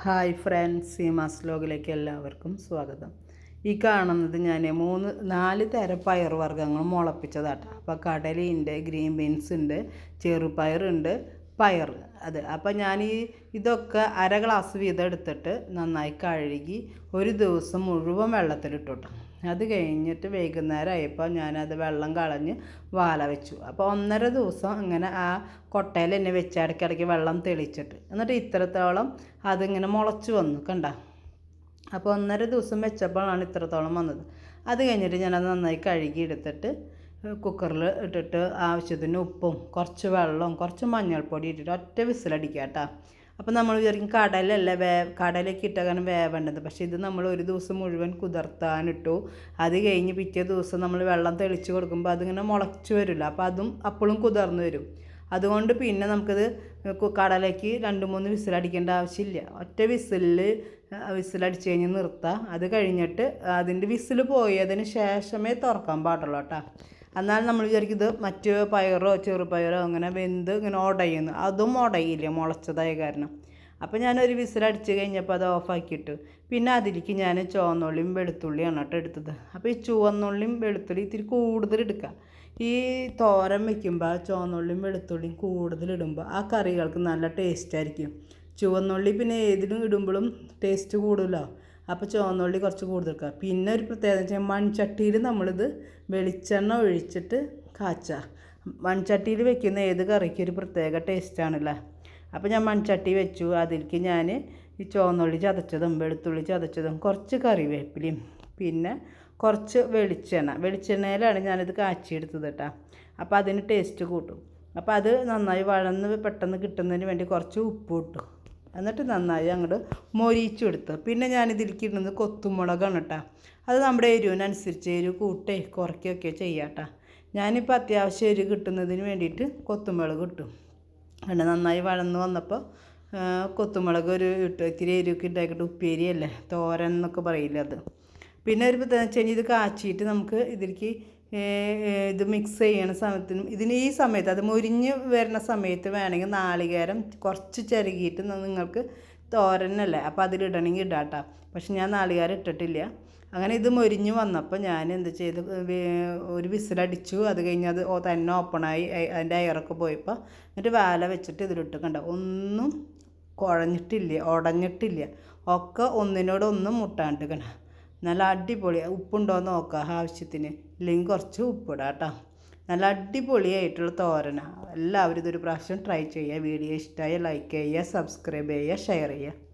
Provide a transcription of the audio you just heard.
Hi friends ഈ ലോഗിലേക്ക് എല്ലാവർക്കും സ്വാഗതം. ഈ കാണുന്നത് ഞാൻ മൂന്ന് നാല് തരം പയർ വർഗങ്ങൾ മുളപ്പിച്ചതാട്ടോ. അപ്പോൾ കടലയുണ്ട് ഗ്രീൻ ബീൻസ് ഉണ്ട് ചെറുപയറുണ്ട് പയർ. അത് അപ്പോൾ ഞാൻ ഈ ഇതൊക്കെ അര ഗ്ലാസ് വീതം എടുത്തിട്ട് നന്നായി കഴുകി ഒരു ദിവസം മുഴുവൻ വെള്ളത്തിലിട്ടു കേട്ടോ അത് കഴിഞ്ഞിട്ട് വൈകുന്നേരം ആയപ്പോൾ ഞാനത് വെള്ളം കളഞ്ഞ് വാല വെച്ചു. അപ്പോൾ ഒന്നര ദിവസം അങ്ങനെ ആ കൊട്ടയിൽ എന്നെ വെച്ച് ഇടയ്ക്കിടയ്ക്ക് വെള്ളം തെളിച്ചിട്ട്. എന്നിട്ട് ഇത്രത്തോളം അതിങ്ങനെ മുളച്ച് വന്നു കണ്ട. അപ്പോൾ ഒന്നര ദിവസം വെച്ചപ്പോഴാണ് ഇത്രത്തോളം വന്നത്. അത് കഴിഞ്ഞിട്ട് ഞാനത് നന്നായി കഴുകി എടുത്തിട്ട് കുക്കറിൽ ഇട്ടിട്ട് ആവശ്യത്തിന് ഉപ്പും കുറച്ച് വെള്ളവും കുറച്ച് മഞ്ഞൾപ്പൊടി ഇട്ടിട്ട് ഒറ്റ വിസിലടിക്കുക കേട്ടോ. അപ്പോൾ നമ്മൾ വിചാരിക്കും കടലല്ല വേ കടലേക്ക് ഇട്ട വേവേണ്ടത്. പക്ഷേ ഇത് നമ്മൾ ഒരു ദിവസം മുഴുവൻ കുതിർത്താനിട്ടു. അത് കഴിഞ്ഞ് പിറ്റേ ദിവസം നമ്മൾ വെള്ളം തെളിച്ച് കൊടുക്കുമ്പോൾ അതിങ്ങനെ മുളച്ച് വരില്ല. അപ്പോൾ അതും അപ്പോഴും കുതിർന്ന് വരും. അതുകൊണ്ട് പിന്നെ നമുക്കിത് കടലേക്ക് രണ്ട് മൂന്ന് വിസിലടിക്കേണ്ട ആവശ്യമില്ല. ഒറ്റ വിസിലിൽ വിസിലടിച്ച് കഴിഞ്ഞ് നിർത്താം. അത് കഴിഞ്ഞിട്ട് അതിന്റെ വിസിൽ പോയതിന് ശേഷമേ തുറക്കാൻ പാടുള്ളൂ കേട്ടോ. എന്നാൽ നമ്മൾ വിചാരിക്കും ഇത് മറ്റ് പയറോ ചെറുപയറോ അങ്ങനെ വെന്ത് ഇങ്ങനെ ഉടയുന്നു അതും ഉടയില്ല മുളച്ചതായ കാരണം. അപ്പോൾ ഞാനൊരു വിസിലടിച്ച് കഴിഞ്ഞപ്പോൾ അത് ഓഫാക്കിയിട്ട് പിന്നെ അതിലേക്ക് ഞാൻ ചുവന്നുള്ളിയും വെളുത്തുള്ളിയാണ് കേട്ടോ എടുത്തത്. അപ്പോൾ ഈ ചുവന്നുള്ളിയും വെളുത്തുള്ളിയും ഇത്തിരി കൂടുതൽ എടുക്കുക. ഈ തോരൻ വെക്കുമ്പോൾ ചുവന്നുള്ളിയും വെളുത്തുള്ളിയും കൂടുതൽ ഇടുമ്പോൾ ആ കറികൾക്ക് നല്ല ടേസ്റ്റ് ആയിരിക്കും. ചുവന്നുള്ളി പിന്നെ ഏതിലും ഇടുമ്പോഴും ടേസ്റ്റ് കൂടുമല്ലോ. അപ്പോൾ ചുവന്നുള്ളി കുറച്ച് കൂടുതൽ എടുക്കുക പിന്നെ ഒരു പ്രത്യേകത വെച്ചാൽ മൺചട്ടിയിൽ നമ്മളിത് വെളിച്ചെണ്ണ ഒഴിച്ചിട്ട് കാച്ചുക മൺചട്ടിയിൽ വെക്കുന്ന ഏത് കറിക്കും ഒരു പ്രത്യേക ടേസ്റ്റാണല്ലോ അപ്പോൾ ഞാൻ മൺചട്ടി വെച്ചു. അതിലേക്ക് ഞാൻ ഈ ചുവന്നുള്ളി ചതച്ചതും വെളുത്തുള്ളി ചതച്ചതും കുറച്ച് കറിവേപ്പിലയും പിന്നെ കുറച്ച് വെളിച്ചെണ്ണ. വെളിച്ചെണ്ണയിലാണ് ഞാനിത് കാച്ചിയെടുത്തത് കേട്ടോ അപ്പോൾ അതിന് ടേസ്റ്റ് കൂട്ടും. അപ്പോൾ അത് നന്നായി വഴന്ന് പെട്ടെന്ന് കിട്ടുന്നതിന് വേണ്ടി കുറച്ച് ഉപ്പ് ഇട്ടു. എന്നിട്ട് നന്നായി അങ്ങോട്ട് മൊരിച്ചെടുത്ത്. പിന്നെ ഞാനിതിലേക്ക് ഇടുന്നത് കൊത്തുമുളകാണ് കേട്ടോ അത് നമ്മുടെ എരിവിനനുസരിച്ച് എരിവ് കൂട്ടേ കുറയ്ക്കുകയൊക്കെ ചെയ്യാം കേട്ടോ ഞാനിപ്പോൾ അത്യാവശ്യം എരിവ് കിട്ടുന്നതിന് വേണ്ടിയിട്ട് കൊത്തുമുളക് ഇട്ടു. അങ്ങനെ നന്നായി വഴന്ന് വന്നപ്പോൾ കൊത്തുമുളക് ഒരു ഇട്ട് ഇത്തിരി എരിവൊക്കെ ഉണ്ടാക്കിയിട്ട് ഉപ്പേരിയല്ലേ തോരൻ എന്നൊക്കെ പറയില്ല അത്. പിന്നെ ഒരു പ്രത്യേകത ഇത് കാച്ചിയിട്ട് നമുക്ക് ഇതിലേക്ക് ഇത് മിക്സ് ചെയ്യണ സമയത്തിനും ഇതിന് ഈ സമയത്ത് അത് മുരിഞ്ഞ് വരുന്ന സമയത്ത് വേണമെങ്കിൽ നാളികേരം കുറച്ച് ചിരകിയിട്ട് നിങ്ങൾക്ക് തോരനല്ലേ അപ്പോൾ അതിലിടണമെങ്കിൽ ഇടാട്ടോ. പക്ഷെ ഞാൻ നാളികേരം ഇട്ടിട്ടില്ല. അങ്ങനെ ഇത് മൊരിഞ്ഞ് വന്നപ്പോൾ ഞാൻ എന്ത് ചെയ്തു ഒരു വിസിലടിച്ചു. അത് കഴിഞ്ഞ് അത് തന്നെ ഓപ്പണായി അതിന്റെ അയറൊക്കെ പോയപ്പോൾ എന്നിട്ട് വാല വെച്ചിട്ട് ഇതിലിട്ട് കണ്ട ഒന്നും കുഴഞ്ഞിട്ടില്ല ഉടഞ്ഞിട്ടില്ല. ഒക്കെ ഒന്നിനോടൊന്നും മുട്ടാണ്ടിരിക്കണം നല്ല അടിപൊളി. ഉപ്പുണ്ടോ എന്ന് നോക്കാം ആവശ്യത്തിന്. ഇല്ലെങ്കിൽ കുറച്ച് ഉപ്പിടാം കേട്ടോ. നല്ല അടിപൊളിയായിട്ടുള്ള തോരന. എല്ലാവരും ഇതൊരു പ്രാവശ്യം ട്രൈ ചെയ്യുക. വീഡിയോ ഇഷ്ടമായ ലൈക്ക് ചെയ്യുക സബ്സ്ക്രൈബ് ചെയ്യുക ഷെയർ ചെയ്യുക.